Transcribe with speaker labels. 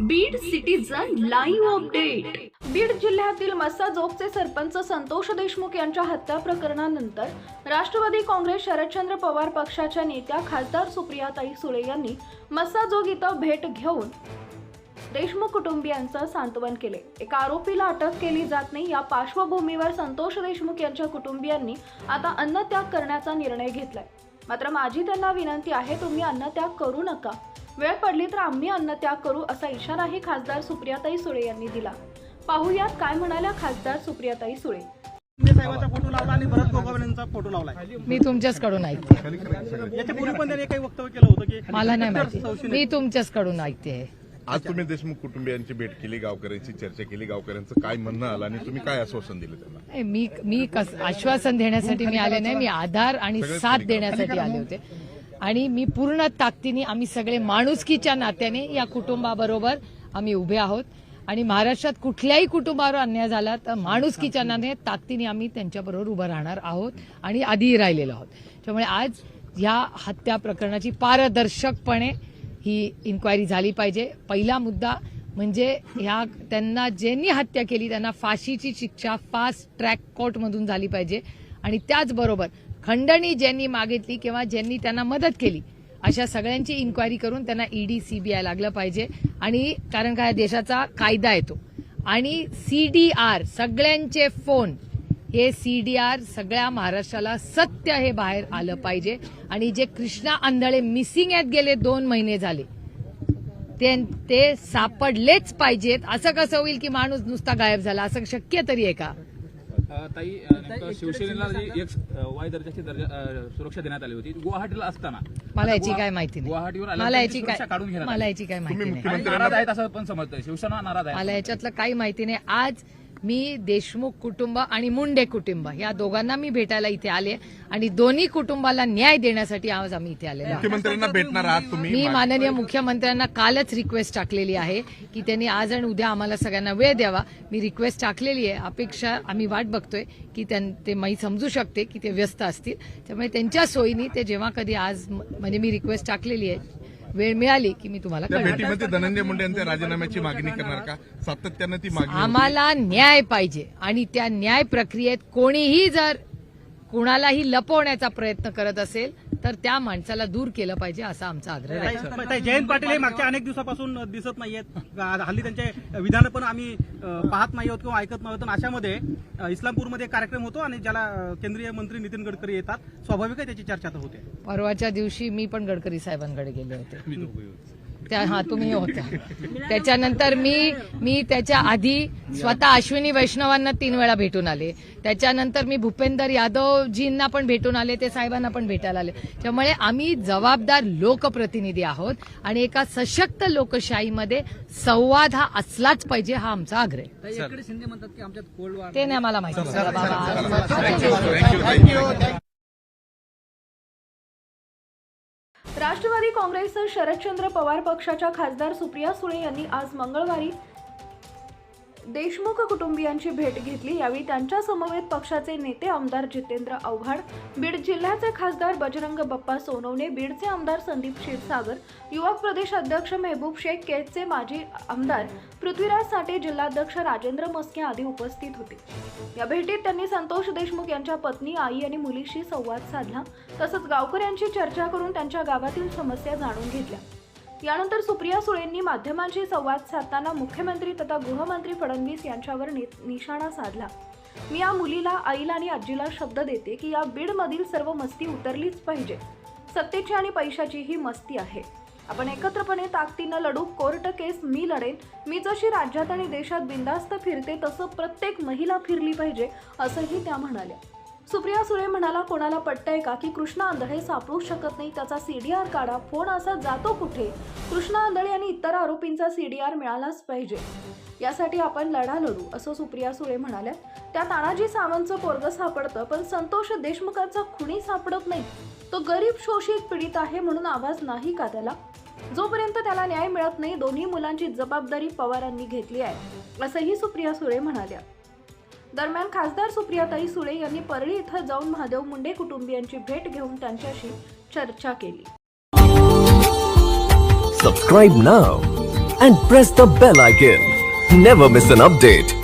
Speaker 1: Beed citizen live update Beed जिल्ह्यातील मस्साजोगचे सरपंच संतोष देशमुख यांच्या हत्या प्रकरणानंतर राष्ट्रवादी काँग्रेस शरदचंद्र पवार पक्षाच्या नेत्या खासदार सुप्रियाताई सुळे यांनी मस्साजोग इथं भेट घेऊन देशमुख कुटुंबियांचं सांत्वन केले. एका आरोपीला अटक केली जात नाही. या पार्श्वभूमीवर संतोष देशमुख यांच्या कुटुंबियांनी आता अन्नत्याग करण्याचा निर्णय घेतलाय. मात्र माझी त्यांना विनंती आहे तुम्ही अन्नत्याग करू नका. वेळ पडली तर आम्ही अन्नत्याग करू असा इशाराही खासदार सुप्रियाताई सुळे यांनी दिला. पाहुयात काय म्हणाल्या खासदार सुप्रियाताई सुळे.
Speaker 2: शिंदे साहेबांचा फोटो लावला आणि भरत गोगावले यांचा फोटो लावलाय.
Speaker 3: मी तुमच्याचकडून ऐकते.
Speaker 2: याच्या पूर्वी पण त्यांनी काही वक्तव्य केलं होतं की
Speaker 3: मला नाही माहिती. मी तुमच्याचकडून ऐकते.
Speaker 4: आज तुम्ही देशमुख कुटुंबियांची भेट केली गावकऱ्यांची चर्चा केली. गावकऱ्यांचं काय म्हणणं आलं आणि तुम्ही काय आश्वासन दिलं त्यांना?
Speaker 3: नाही, मी मी कस आश्वासन देण्यासाठी मी आले नाही. मी आधार आणि साथ देण्यासाठी आले होते. आणि मी पूर्ण ताकदीने आम्ही सगळे माणुसकीच्या नात्याने या कुटुंबाबरोबर आम्ही उभे आहोत. आणि महाराष्ट्रात कुठल्याही कुटुंबावर अन्याय झाला तर माणुसकीच्या नात्याने ताकदीने आम्ही त्यांच्याबरोबर उभं राहणार आहोत आणि आधीही राहिलेलो आहोत. त्यामुळे आज या हत्या प्रकरणाची पारदर्शकपणे ही इन्क्वायरी झाली पाहिजे. पहिला मुद्दा म्हणजे ह्या त्यांना ज्यांनी हत्या केली त्यांना फाशीची शिक्षा फास्ट ट्रॅक कोर्टमधून झाली पाहिजे. आणि त्याचबरोबर खंडणी ज्यांनी मागितली किंवा ज्यांनी त्यांना मदत केली अशा सगळ्यांची इन्क्वायरी करून त्यांना ईडी सीबीआय लागलं पाहिजे. आणि कारण काय देशाचा कायदा येतो. आणि सीडीआर सगळ्यांचे फोन हे सीडीआर सगळ्या महाराष्ट्राला सत्य हे बाहेर आलं पाहिजे. आणि जे कृष्णा आंधळे मिसिंग आहेत गेले दोन महिने झाले ते ते सापडलेच पाहिजेत. असं कसं होईल की माणूस नुसता गायब झाला? असं शक्य तरी आहे का?
Speaker 5: ताई नेमकं शिवसेनेला जी एक वाय दर्जाची दर्जा सुरक्षा देण्यात आली होती. गुवाहाटीला असताना.
Speaker 3: मला याची काय माहिती
Speaker 5: गुवाहाटीवर
Speaker 3: नाही
Speaker 5: आल्यानंतर
Speaker 3: मला याची काय
Speaker 5: काढून घेण्यात
Speaker 3: मला
Speaker 5: आली.
Speaker 3: याची काय माहिती नाही.
Speaker 5: आणि नाराज आहेत असं पण समजतंय. शिवसेना नाराज आहे.
Speaker 3: मला याच्यातलं काही माहिती नाही. आज मी देशमुख कुटुंब आणि मुंडे कुटुंब या दोघांना मी भेटायला इथे आले आणि दोन्ही कुटुंबाला न्याय देण्यासाठी आज आम्ही इथे आलेलो
Speaker 4: मुख्यमंत्र्यांना भेटणार आहात तुम्ही?
Speaker 3: मी माननीय मुख्यमंत्र्यांना कालच रिक्वेस्ट टाकलेली आहे की त्यांनी आज आणि उद्या आम्हाला सगळ्यांना वेळ द्यावा. मी रिक्वेस्ट टाकलेली आहे. अपेक्षा आम्ही वाट बघतोय की ते मी समजू शकते की ते व्यस्त असतील. त्यामुळे त्यांच्या सोयीनी ते जेव्हा कधी आज म्हणजे मी रिक्वेस्ट टाकलेली आहे वेळ मिळाली की मी तुम्हाला
Speaker 4: त्या. भेटीमध्ये धनंजय मुंडे यांच्या राजीनाम्याची मागणी करणार का सातत्यानं ती मागणी.
Speaker 3: आम्हाला न्याय पाहिजे आणि त्या न्याय प्रक्रियेत कोणीही जर कुणालाही लपवण्याचा प्रयत्न करत असेल तर त्या माणसाला दूर केलं पाहिजे असा आमचा आग्रह आहे.
Speaker 2: ताई- जयंत पाटील हे मागच्या अनेक दिवसापासून दिसत नाहीयेत. हल्ली त्यांचे विधान पण आम्ही अ, पाहत नाही आहोत किंवा ऐकत नाही आहोत. आणि अशामध्ये अ, इस्लामपूरमध्ये एक कार्यक्रम होतो आणि ज्याला अ, केंद्रीय मंत्री नितीन गडकरी येतात. स्वाभाविक आहे त्याची चर्चा तर होते.
Speaker 3: परवाच्या दिवशी मी पण गडकरी साहेबांकडे गेले होते. त्या हा तुम्ही होता त्याच्यानंतर मी मी त्याच्या आधी स्वतः अश्विनी वैष्णवांना तीन वेळा भेटून आले. त्याच्यानंतर मी भूपेंदर यादवजींना पण भेटून आले ते साहेबांना पण भेटायला आले. त्यामुळे आम्ही जबाबदार लोकप्रतिनिधी आहोत आणि एका सशक्त लोकशाहीमध्ये संवाद हा असलाच पाहिजे हा आमचा आग्रह आहे. ते नाही मला माहिती.
Speaker 1: राष्ट्रवादी काँग्रेसचं शरदचंद्र पवार पक्षाच्या खासदार सुप्रिया सुळे यांनी आज मंगळवारी देशमुख कुटुंबियांची भेट घेतली यावेळी त्यांच्या समवेत पक्षाचे नेते आमदार जितेंद्र आव्हाड बीड जिल्ह्याचे खासदार बजरंग बप्पा सोनवणे बीडचे आमदार संदीप क्षीरसागर युवक प्रदेश अध्यक्ष मेहबूब शेख केजचे माजी आमदार पृथ्वीराज साठे जिल्हाध्यक्ष राजेंद्र मस्के आदी उपस्थित होते. या भेटीत त्यांनी संतोष देशमुख यांच्या पत्नी आई आणि मुलीशी संवाद साधला. तसंच गावकऱ्यांशी चर्चा करून त्यांच्या गावातील समस्या जाणून घेतल्या. यानंतर सुप्रिया सुळेंनी माध्यमांशी संवाद साधताना मुख्यमंत्री तथा गृहमंत्री फडणवीस यांच्यावर नि- निशाणा साधला. मी या मुलीला आईला आणि आजीला शब्द देते की या बीडमधील सर्व मस्ती उतरलीच पाहिजे. सत्तेची आणि पैशाची ही मस्ती आहे. आपण एकत्रपणे ताकदीनं लढू कोर्ट केस मी लढेन. मी जशी राज्यात आणि देशात बिंदास्त फिरते तसं प्रत्येक महिला फिरली पाहिजे असंही त्या म्हणाल्या. सुप्रिया सुळे म्हणाला कोणाला पटतंय का की कृष्णा आंधळे सापडू शकत नाही? त्याचा सीडीआर काढा. फोन असा जातो कुठे? कृष्णा आंधळे आणि इतर आरोपींचा सीडीआर मिळालाच पाहिजे. यासाठी आपण लढा लढू असं सुप्रिया सुळे म्हणाल्या. त्या तानाजी सावंतचं पोरग सापडतं पण संतोष देशमुखांचा खुणी सापडत नाही. तो गरीब शोषित पीडित आहे म्हणून आवाज नाही का त्याला? जोपर्यंत त्याला न्याय मिळत नाही दोन्ही मुलांची जबाबदारी पवारांनी घेतली आहे असंही सुप्रिया सुळे म्हणाल्या. दरम्यान खासदार सुप्रियाताई सुळे यांनी परळी इथं जाऊन महादेव मुंडे कुटुंबियांची भेट घेऊन त्यांच्याशी चर्चा केली.
Speaker 6: Subscribe now and press the bell icon never miss an update